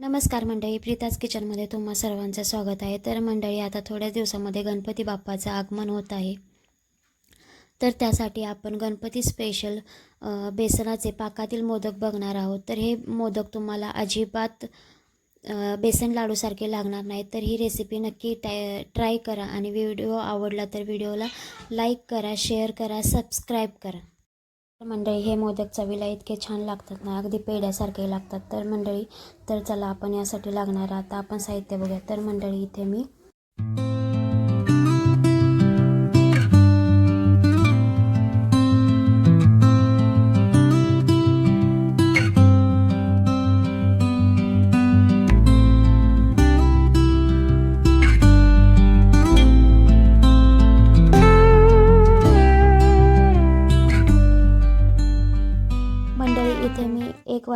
नमस्कार मंडळी प्रीताज किचनमध्ये तुम्हा सर्वांचं स्वागत आहे. तर मंडळी आता थोड्याच दिवसामध्ये गणपती बाप्पाचं आगमन होत आहे. तर त्यासाठी आपण गणपती स्पेशल बेसनाचे पाकातील मोदक बघणार आहोत. तर हे मोदक तुम्हाला अजिबात बेसन लाडूसारखे लागणार नाहीत. तर ही रेसिपी नक्की टाय ट्राय करा. आणि व्हिडिओ आवडला तर व्हिडिओला लाईक करा शेअर करा सबस्क्राईब करा. तर मंडळी हे मोदक चवीला इतके छान लागतात ना अगदी पेढ्यासारखे लागतात. तर मंडळी तर चला आपण यासाठी लागणार आता आपण साहित्य बघूया. तर मंडळी इथे मी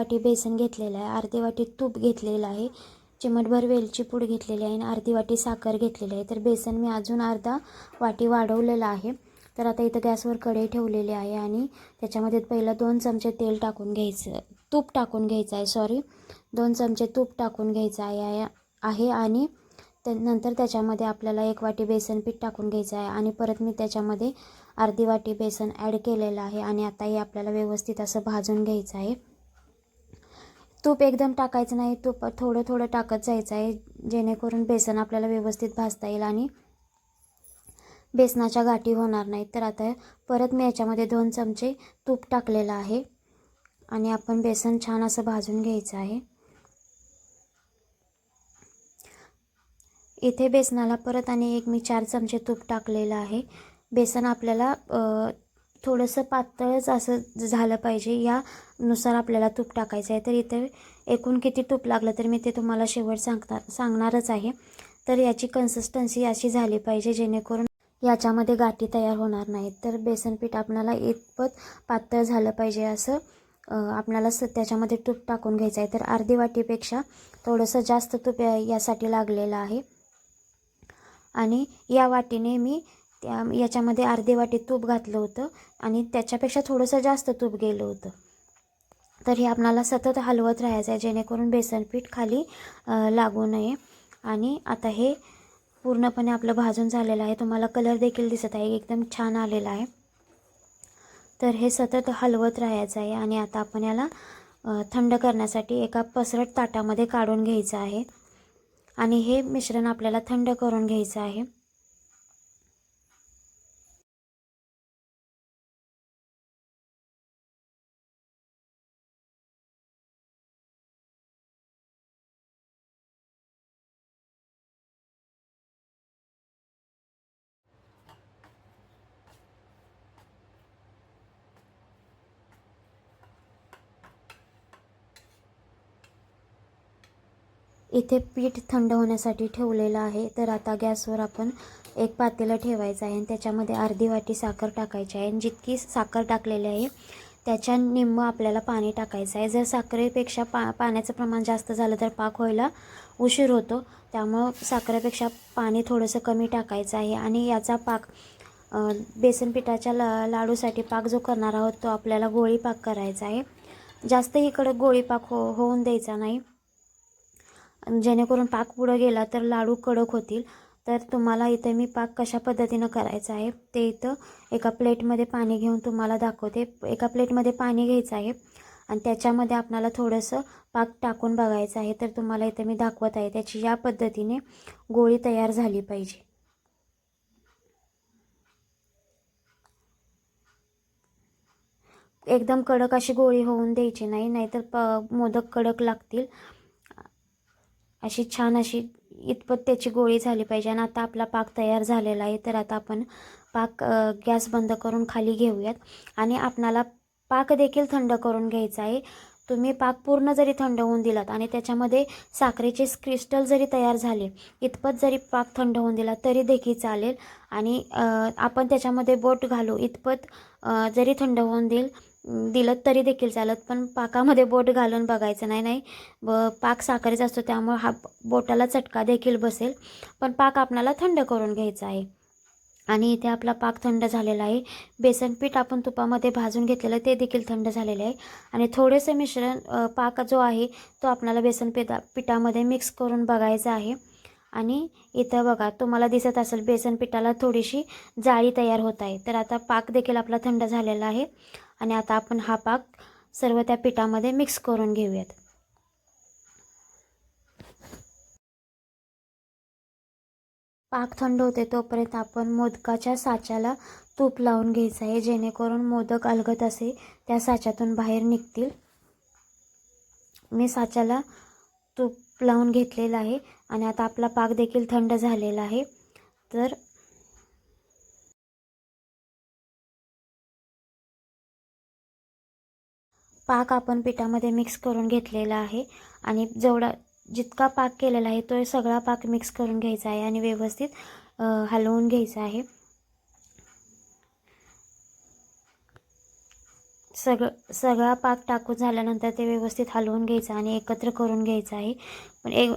वाटी बेसन घेतलेलं आहे अर्धी वाटी तूप घेतलेलं आहे चिमटभर वेलची पूड घेतलेली आहे आणि अर्धी वाटी साखर घेतलेली आहे. तर बेसन मी अजून अर्धा वाटी वाढवलेलं आहे. तर आता इथं गॅसवर कढई ठेवलेली आहे आणि त्याच्यामध्ये पहिलं दोन चमचे तेल टाकून घ्यायचं तूप टाकून घ्यायचं आहे सॉरी दोन चमचे तूप टाकून घ्यायचं आहे आहे आणि त्या नंतर त्याच्यामध्ये आपल्याला एक वाटी बेसन पीठ टाकून घ्यायचं आहे आणि परत मी त्याच्यामध्ये अर्धी वाटी बेसन ॲड केलेलं आहे आणि आता हे आपल्याला व्यवस्थित असं भाजून घ्यायचं आहे. तूप एकदम टाकायचं नाही तूप थोडं थोडं टाकत जायचं आहे जेणेकरून बेसन आपल्याला व्यवस्थित भाजता येईल आणि बेसनाच्या गाठी होणार नाहीत. तर आता परत मी याच्यामध्ये दोन चमचे तूप टाकलेलं आहे आणि आपण बेसन छान असं भाजून घ्यायचं आहे. इथे बेसनाला परत आणि एक मी चार चमचे तूप टाकलेलं आहे. बेसन आपल्याला थोडंसं पातळच असं झालं पाहिजे. यानुसार आपल्याला तूप टाकायचं आहे. तर इथे एकूण किती तूप लागलं तर मी ते तुम्हाला शेवट सांगता सांगणारच आहे. तर याची कन्सिस्टन्सी अशी झाली पाहिजे जेणेकरून याच्यामध्ये गाठी तयार होणार नाहीत. तर बेसनपीठ आपणाला आपल्याला इतपत पातळ झालं पाहिजे असं आपणाला आपल्याला स त्याच्यामध्ये तूप टाकून घ्यायचं आहे. तर अर्धी वाटीपेक्षा थोडंसं जास्त तूप या- यासाठी लागलेलं आहे. आणि या वाटीने मी त्या याच्यामध्ये अर्धे वाटी तूप घातलं होतं आणि त्याच्यापेक्षा थोडंसं जास्त तूप गेलं होतं. तर हे आपणाला सतत हलवत राहायचं आहे जेणेकरून बेसनपीठ खाली लागू नये. आणि आता हे पूर्णपणे आपलं भाजून झालेलं आहे. तुम्हाला कलर देखील दिसत आहे एकदम छान आलेला आहे. तर हे सतत हलवत राहायचं आहे आणि आता आपण याला थंड करण्यासाठी एका पसरट ताटामध्ये काढून घ्यायचं आहे. आणि हे मिश्रण आपल्याला थंड करून घ्यायचं आहे. इथे पीठ थंड होण्यासाठी ठेवलेलं आहे. तर आता गॅसवर आपण एक पातेलं ठेवायचं आहे आणि त्याच्यामध्ये अर्धी वाटी साखर टाकायची आहे. आणि जितकी साखर टाकलेली आहे त्याच्या निम्म आपल्याला पाणी टाकायचं आहे. जर साखरेपेक्षा पा पाण्याचं प्रमाण जास्त झालं तर पाक व्हायला उशीर होतो. त्यामुळं साखरेपेक्षा पाणी थोडंसं कमी टाकायचं आहे. आणि याचा पाक बेसन पिठाच्या ला लाडूसाठी पाक जो करणार आहोत तो आपल्याला गोळी पाक करायचा आहे. जास्त इकडं गोळी पाक हो होऊन द्यायचा नाही. जेणेकरून पाक पुढं गेला तर लाडू कडक होतील. तर तुम्हाला इथे मी पाक कशा पद्धतीनं करायचा आहे ते इथं एका प्लेटमध्ये पाणी घेऊन तुम्हाला दाखवते. एका प्लेटमध्ये पाणी घ्यायचं आहे आणि त्याच्यामध्ये आपणाला थोडंसं पाक टाकून बघायचं आहे. तर तुम्हाला इथे मी दाखवत आहे त्याची या पद्धतीने गोळी तयार झाली पाहिजे. एकदम कडक अशी गोळी होऊन द्यायची नाही नाहीतर प मोदक कडक लागतील. अशी छान अशी इतपत त्याची गोळी झाली पाहिजे आणि आता आपला पाक तयार झालेला आहे. तर आता आपण पाक गॅस बंद करून खाली घेऊयात. आणि आपणाला पाक देखील थंड करून घ्यायचा आहे. तुम्ही पाक पूर्ण जरी थंड होऊन दिलात आणि त्याच्यामध्ये साखरेचे क्रिस्टल जरी तयार झाले इतपत जरी पाक थंड होऊन दिला तरी देखील चालेल. आणि आपण त्याच्यामध्ये बोट घालू इतपत जरी थंड होऊन देईल दिलं तरी देखील चालत पण पाकामध्ये बोट घालून बघायचं नाही नाही. व पाक साखरेचा असतो त्यामुळे हा बोटाला चटका देखील बसेल. पण पाक आपणाला थंड करून घ्यायचा आहे. आणि इथे आपला पाक थंड झालेला आहे. बेसन पीठ आपण तुपामध्ये भाजून घेतलेलं ते देखील थंड झालेले आहे. आणि थोडेसे मिश्रण पाक जो आहे तो आपल्याला बेसन पिठा पिठामध्ये मिक्स करून बघायचा आहे. आणि इथं बघा तुम्हाला दिसत असेल बेसन पिठाला थोडीशी जाळी तयार होत आहे. तर आता पाक देखील आपला थंड झालेला आहे. आणि आता आपण हा पाक सर्व त्या पिठामध्ये मिक्स करून घेऊयात. पाक थंड होते तोपर्यंत आपण मोदकाच्या साच्याला तूप लावून घ्यायचं आहे जेणेकरून मोदक अलगत असे त्या साच्यातून बाहेर निघतील. मी साच्याला तूप लावून घेतलेलं आहे आणि आता आपला पाक देखील थंड झालेला आहे. तर पाक आपण पिठामध्ये मिक्स करून घेतलेला आहे. आणि जेवढा जितका पाक केलेला आहे तो सगळा पाक मिक्स करून घ्यायचा आहे आणि व्यवस्थित हलवून घ्यायचा आहे. सगळं सगळा पाक टाकून झाल्यानंतर ते व्यवस्थित हलवून घ्यायचं आणि एकत्र करून घ्यायचं आहे. पण एक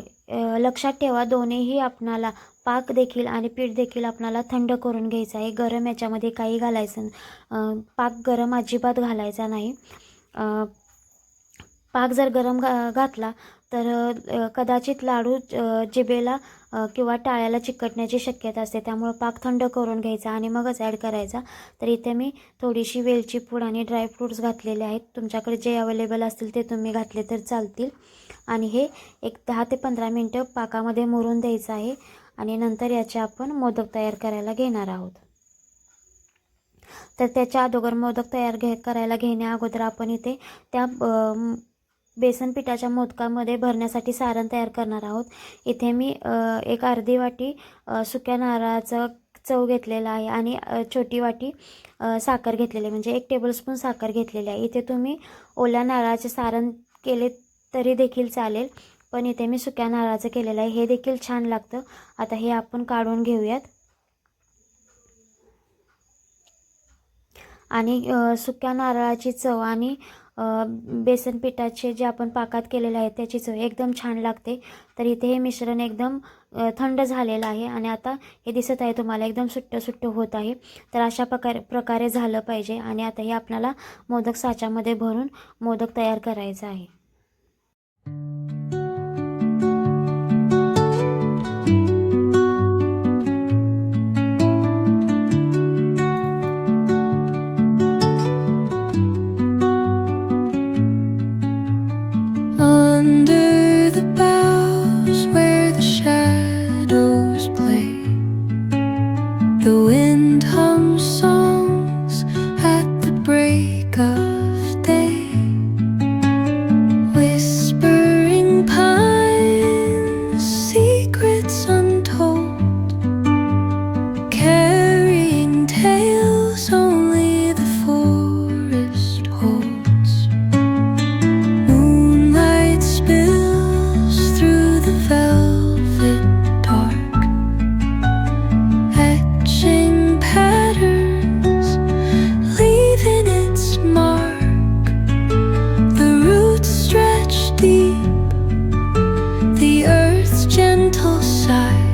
लक्षात ठेवा दोन्हीही आपणाला पाक देखील आणि पीठ देखील आपणाला थंड करून घ्यायचं आहे. गरम याच्यामध्ये काही घालायचं पाक गरम अजिबात घालायचा नाही. पाक जर गरम घा घातला तर कदाचित लाडू जिबेला किंवा टाळ्याला चिकटण्याची शक्यता असते. त्यामुळं पाक थंड करून घ्यायचा आणि मगच ॲड करायचा. तर इथे मी थोडीशी वेलची पूड आणि ड्रायफ्रूट्स घातलेले आहेत. तुमच्याकडे जे अवेलेबल असतील ते तुम्ही घातले तर चालतील. आणि हे एक दहा ते पंधरा मिनटं पाकामध्ये मुरून द्यायचं आहे. आणि नंतर याचे आपण मोदक तयार करायला घेणार आहोत. तर त्याच्या अगोदर मोदक तयार घे करायला घेण्या अगोदर आपण इथे त्या बेसन पिठाच्या मोदकामध्ये भरण्यासाठी सारण तयार करणार आहोत. इथे मी एक अर्धी वाटी सुक्या नारळाचं चव घेतलेला आहे आणि छोटी वाटी साखर घेतलेली आहे. म्हणजे एक टेबलस्पून साखर घेतलेली आहे. इथे तुम्ही ओल्या नारळाचे सारण केले तरी देखील चालेल पण इथे मी सुक्या नारळाचं केलेलं आहे. हे देखील छान लागतं. आता हे आपण काढून घेऊयात. आणि सुक्या नारळाची चव आणि बेसन पिठाचे जे आपण पाकात केलेले आहे त्याची चव एकदम छान लागते. तर इथे हे मिश्रण एकदम थंड झालेलं आहे आणि आता हे दिसत आहे तुम्हाला एकदम सुट्ट सुट्ट होत आहे. तर अशा प्रकारे प्रकारे झालं पाहिजे आणि आता हे आपल्याला मोदक साच्यामध्ये भरून मोदक तयार करायचं आहे. side.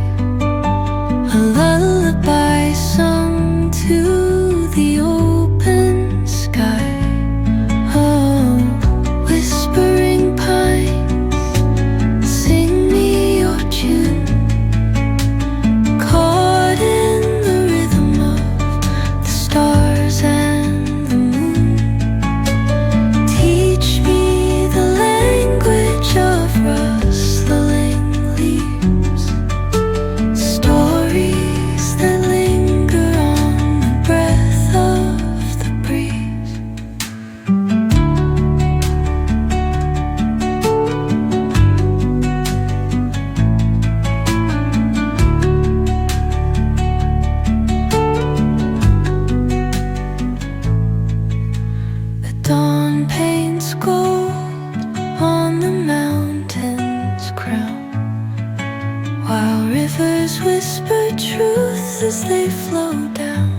While rivers whisper truth as they flow down.